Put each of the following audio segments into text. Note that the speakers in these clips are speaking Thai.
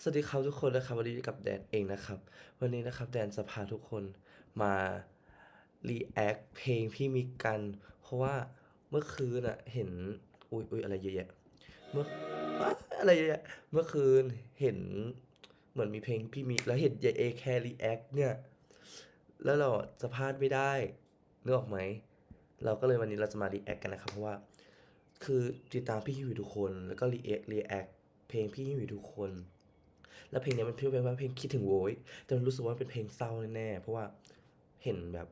สวัสดีครับทุกคนนะครับวันนี้กับแดนเองนะครับ วันนี้นะครับแดนจะพาทุกคนมารีแอคเพลงพี่มิกกัน เพราะว่าเมื่อคืนอะเห็นอุ้ยอุ้ยอะไรเยอะแยะเมื่ออะอะไรเยอะแยะเมื่อคืนเห็นเหมือนมีเพลงพี่มิกแล้วเห็นยายเอแครีแอคเนี่ยแล้วเราจะพลาดไม่ได้นึกออกไหมเราก็เลยวันนี้เราจะมารีแอคกันนะครับเพราะว่าคือติดตามพี่ฮิวทุกคน แล้วก็รีแอครีแอคเพลงพี่ฮิวทุกคน แล้วเพลงเนี้ยมันพี่เป็นว่าเพลงคิดถึงโว้ยแต่มันรู้สึกว่าเป็นเพลงเศร้าแน่ๆเพราะว่าเห็นแบบ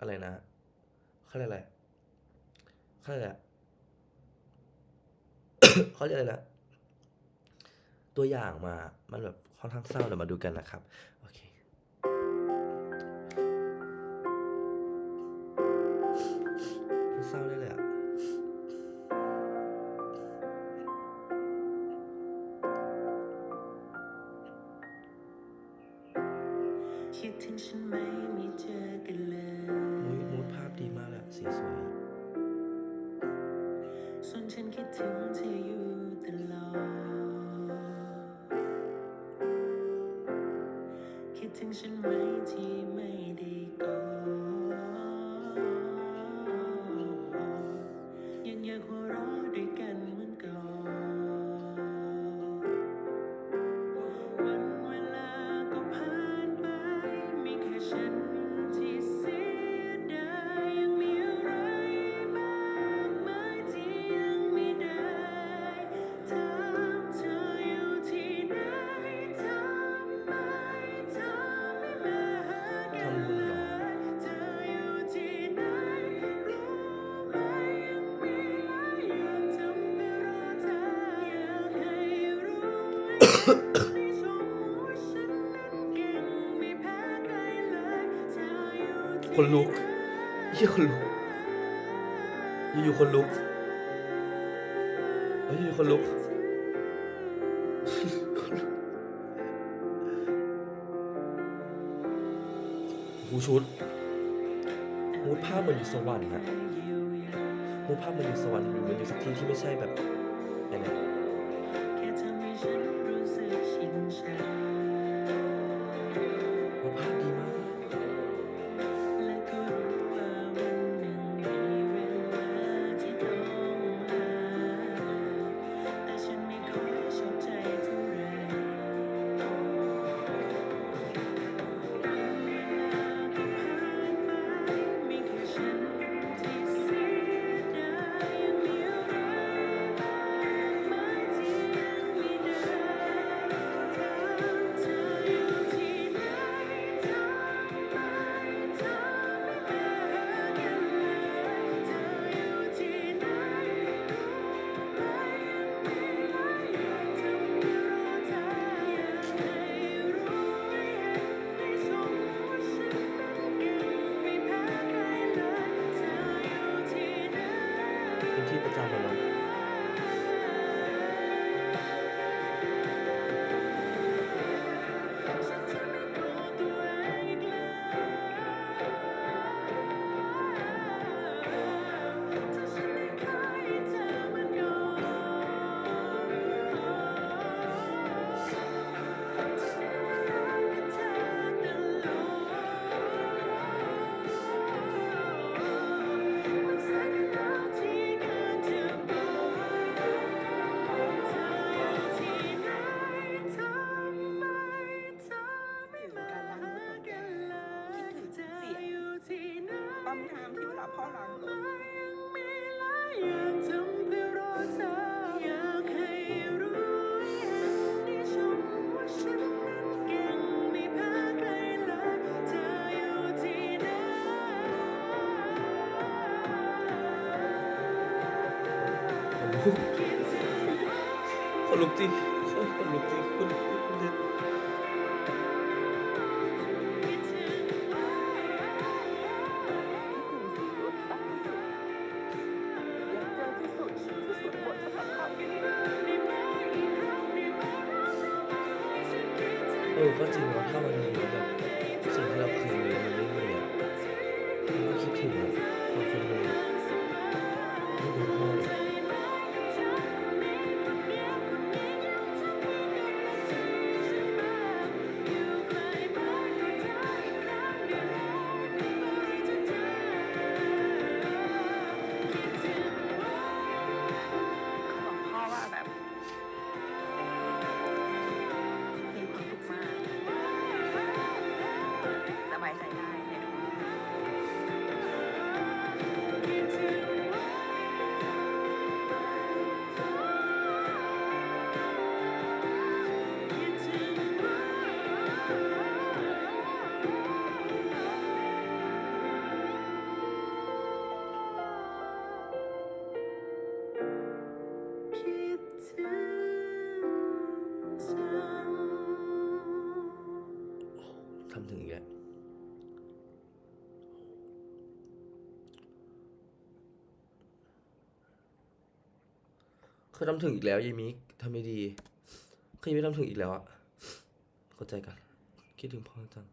อะไรนะเขาเรียกอะไรเขาเรียกอะไรเขาเรียกอะไรนะตัวอย่างมา มันแบบค่อนข้างเศร้าเดี๋ยวมาดูกันนะครับ ฉันไหมไม่เจอกันเลยมุ้ยมูดภาพดีมากเลยอะสีสวยอะส่วนฉันคิดถึงเธออยู่ตลอด คิดถึงฉันไหมที่ไม่ได้กอด คนลุกเฮียคนลุกอยู่ๆคนลุกเฮ้ยอยู่คนลุกคนลุก หูชุดมูดภาพเหมือนอยู่สวรรค์นะมูดภาพเหมือนอยู่สวรรค์หรือเหมือนอยู่สักที่ที่ไม่ใช่แบบอะไร คนลุกจริงคนลุกจริงคนลุกจริงคิดถึงไหมอยา คือทำถึงอีกแล้วยายมิกทำไม่ดีคือยังไม่ทำถึงอีกแล้วอะเข้าใจกัน คิดถึงพ่อจัง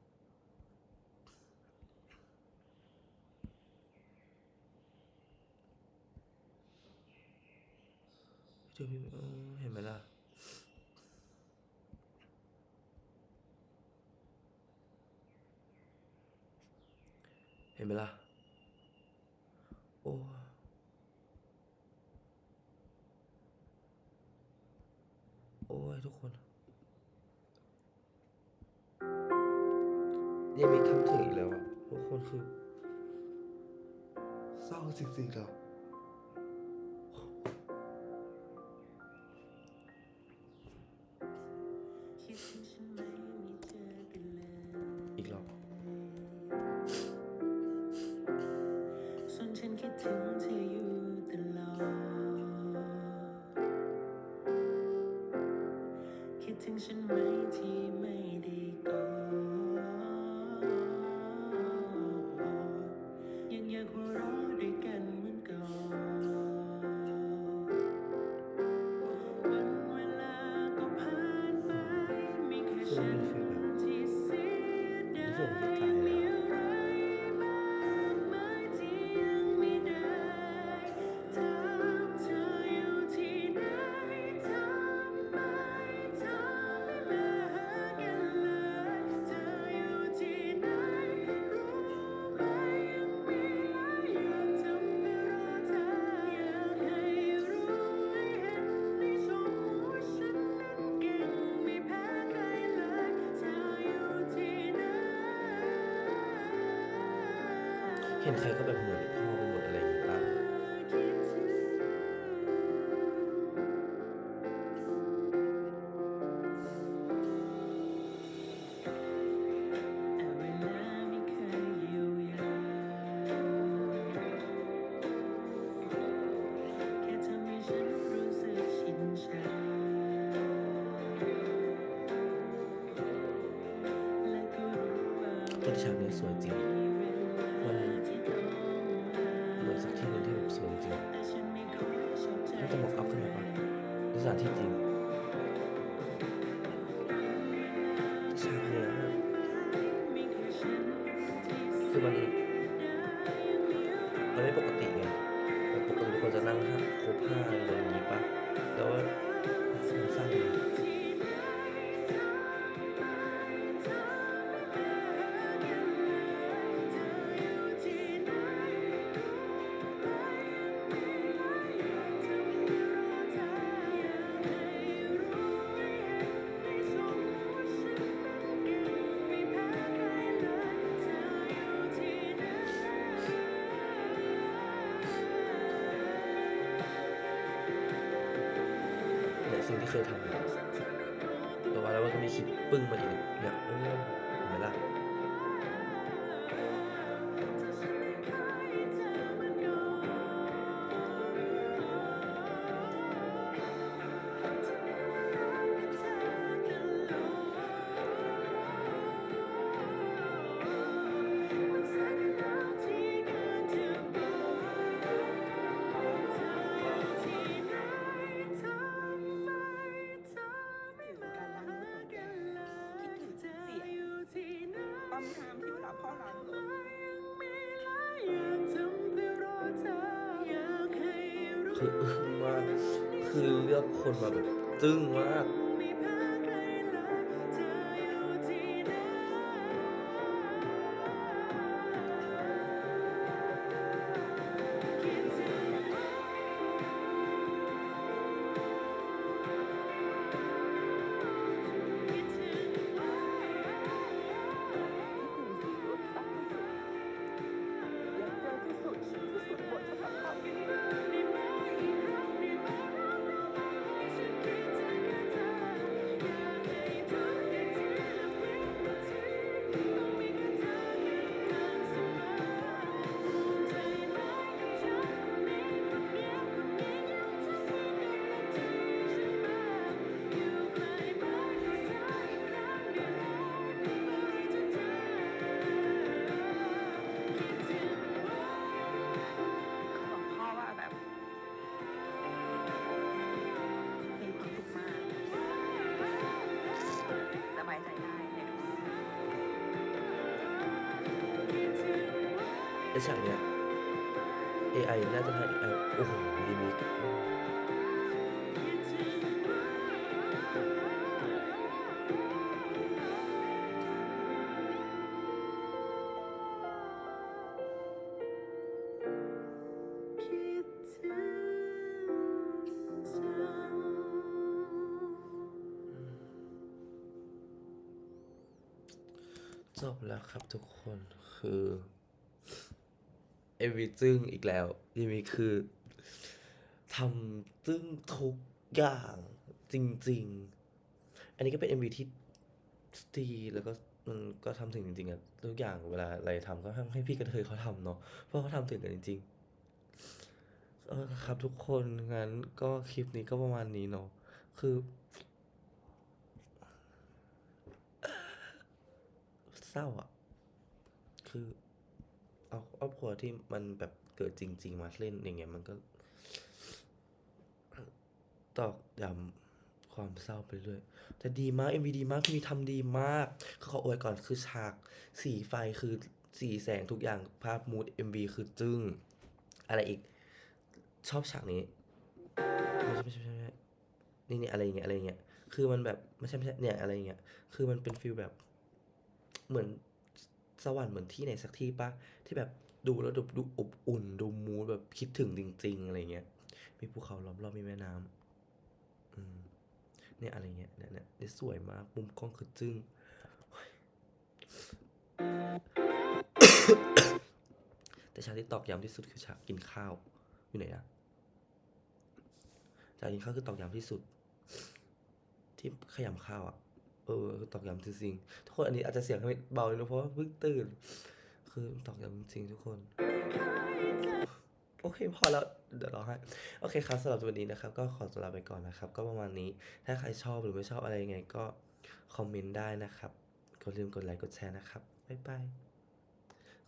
เดี๋ยวพี่เห็นไหมล่ะเห็นไหมล่ะ โอ้ งอีกแล้วอะทุกคนคือเศร้าจริงๆแล้ว ยั เห็นใครก็แบบเหมือนพ่อไปหมดอะไรอย่างงี้ป่ะคิดถึงแต่เวลา มันมันไม่ปกติไงปกติคนจะนั่งห้าครบห้า สิ่งที่เคยทำเลยแต่ว่าแล้วมันก็มีคลิปปึ้งมาอีกเนี่ยโอ้เห็นไหมล่ะ คืออึ้งมากคือเลือกคนมาแบบจึ้งมาก อฉากเนี้ย AI น่าจะทำ AI โอ้โหรีมิกจบแล้วครับทุกคนคือ เอวีจึ้งอีกแล้วรีมิกซ์คือทำจึ้งทุกอย่างจริง ๆ อันนี้ก็เป็น MV ที่ดีแล้วก็มันก็ทำถึงจริงๆอะทุกอย่างเวลาอะไรทำก็ให้ให้พี่กระเทยเขาทำเนาะเพราะเขาทำถึงกันจริงๆเออครับทุกคนงั้นก็คลิปนี้ก็ประมาณนี้เนาะคือเศร้าอะคือ เอาครอบครัวที่มันแบบเกิดจริง ๆ มาเล่นอย่างเงี้ยมันก็ ตอกย้ำความเศร้าไปเรื่อยแต่ดีมาก MV ดีมากพี่มีทำดีมากคือขออวยก่อนคือฉาก สีไฟคือสีแสงทุกอย่างภาพมูด MV คือจึ้ง อะไรอีก ชอบฉากนี้ไม่ใช่ไม่ใช่ไม่ใช่ไม่ใชนี่นี่อะไรเงี้ยอะไรเงี้ยคือมันแบบไม่ใช่ไม่ใช่เนี่ยอะไรเงี้ยคือมันเป็นฟิลแบบ เหมือน สวรรค์เหมือนที่ไหนสักที่ปะที่แบบดูแล้วดูดูอบอุ่น ดูมูดแบบคิดถึงจริง ๆ อะไรเงี้ย มีภูเขาล้อมรอบมีแม่น้ำอืมเนี่ยอะไรเงี้ยเนี่ยเนี่ยสวยมากมุมกล้องคือจึ้งแต่ฉากที่ตอกย้ำที่สุดคือฉากกินข้าวอยู่ไหนอะฉากกินข้าวคือตอกย้ำที่สุด ที่ขยำข้าวอะ เออตอกย้ำจริงๆทุกคนอันนี้อาจจะเสียงเบาเลยนะเพราะว่าเพิ่งตื่น คือตอกย้ำจริงทุกคน โอเคพอแล้วเดี๋ยวร้องไห้โอเคครับสำหรับวันนี้นะครับ ก็ขอตัวลาไปก่อนนะครับ ก็ประมาณนี้ถ้าใครชอบหรือไม่ชอบอะไรยังไงก็คอมเมนต์ได้นะครับก็ลืมกดไลค์กดแชร์นะครับบ๊ายบาย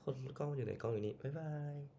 คนกล้องอยู่ไหนกล้องอยู่นี่บ๊ายบาย